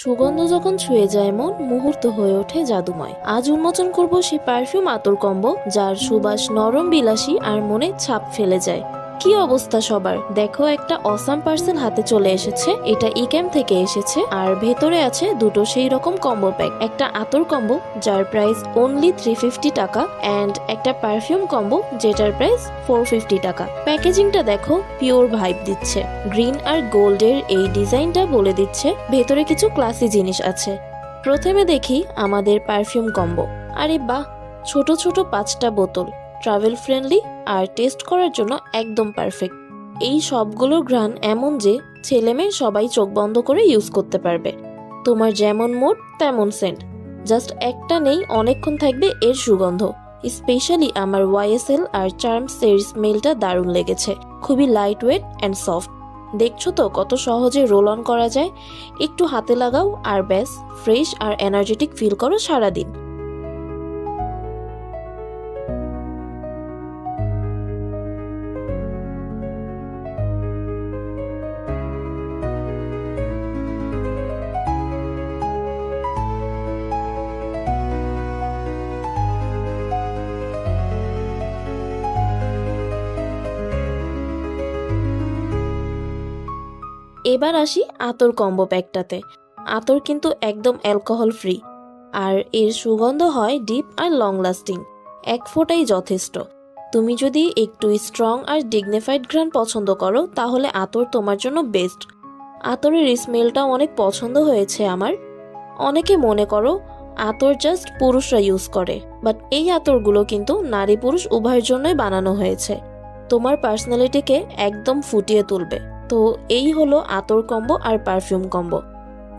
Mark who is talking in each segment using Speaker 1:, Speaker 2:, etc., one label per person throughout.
Speaker 1: সুগন্ধ যখন ছুঁয়ে যায়, মন মুহূর্ত হয়ে ওঠে জাদুময়। আজ উন্মোচন করব সেই পারফিউম আতর কম্ব, যার সুবাস নরম বিলাসী আর মনে ছাপ ফেলে যায়। কি অবস্থা সবার? দেখো, একটা অসাম পার্সেল হাতে চলে এসেছে। এটা ইক্যাম থেকে এসেছে, আর ভেতরে আছে দুটো সেই রকম কম্বো প্যাক একটা আতর কম্বো যার প্রাইস অনলি থ্রি ফিফটি টাকা অ্যান্ড একটা পারফিউম কম্বো যেটার প্রাইস ফোর ফিফটি টাকা। প্যাকেজিংটা দেখো পিওর ভাইব দিচ্ছে। গ্রিন আর গোল্ডের এই ডিজাইনটা বলে দিচ্ছে, ভেতরে কিছু ক্লাসি জিনিস আছে। প্রথমে দেখি আমাদের পারফিউম কম্বো আরে বাহ, ছোট ছোট পাঁচটা বোতল। ট্রাভেল ফ্রেন্ডলি আর টেস্ট করার জন্য একদম পারফেক্ট এই সবগুলোর ঘ্রাণ এমন যে ছেলে মেয়ে সবাই চোখ বন্ধ করে ইউজ করতে পারবে। তোমার যেমন মুড তেমন সেন্ট জাস্ট একটা নেই, অনেকক্ষণ থাকবে এর সুগন্ধ। স্পেশালি আমার ওয়াইএসএল আর চার্মস এর স্মেলটা দারুণ লেগেছে। খুবই লাইট ওয়েট অ্যান্ড সফট দেখছ তো কত সহজে রোল অন করা যায়? একটু হাতে লাগাও আর ব্যাস ফ্রেশ আর এনার্জেটিক ফিল করো সারাদিন। এবার আসি আতর কম্বো প্যাকটাতে। আতর কিন্তু একদম অ্যালকোহল ফ্রি আর এর সুগন্ধ হয় ডিপ আর লং লাস্টিং এক ফোঁটাই যথেষ্ট। তুমি যদি একটু স্ট্রং আর ডিগনিফাইড ঘ্রাণ পছন্দ করো, তাহলে আতর তোমার জন্য বেস্ট আতরের স্মেলটা অনেক পছন্দ হয়েছে আমার। অনেকে মনে করো, আতর জাস্ট পুরুষরা ইউজ করে বাট এই আতরগুলো কিন্তু নারী পুরুষ উভয়ের জন্যই বানানো হয়েছে। তোমার পার্সোনালিটিকে একদম ফুটিয়ে তুলবে। তো এই হলো আতর কম্বো আর পারফিউম কম্বো।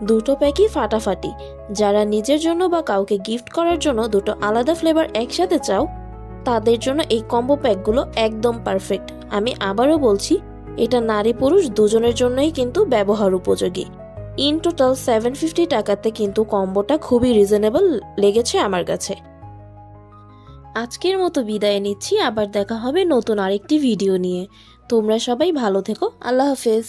Speaker 1: দুটো প্যাকই ফাটাফাটি। যারা নিজের জন্য বা কাউকে গিফট করার জন্য দুটো আলাদা ফ্লেভার একসাথে চাও, তাদের জন্য এই কম্বো প্যাকগুলো একদম পারফেক্ট আমি আবারও বলছি, এটা নারী পুরুষ দুজনের জন্যই কিন্তু ব্যবহার উপযোগী। ইন টোটাল সেভেন ফিফটি টাকাতে কিন্তু কম্বোটা খুবই রিজনেবল লেগেছে আমার কাছে। আজকের মতো বিদায় নিচ্ছি, আবার দেখা হবে নতুন আরেকটি ভিডিও নিয়ে। তোমরা সবাই ভালো থেকো, আল্লাহ হাফেজ।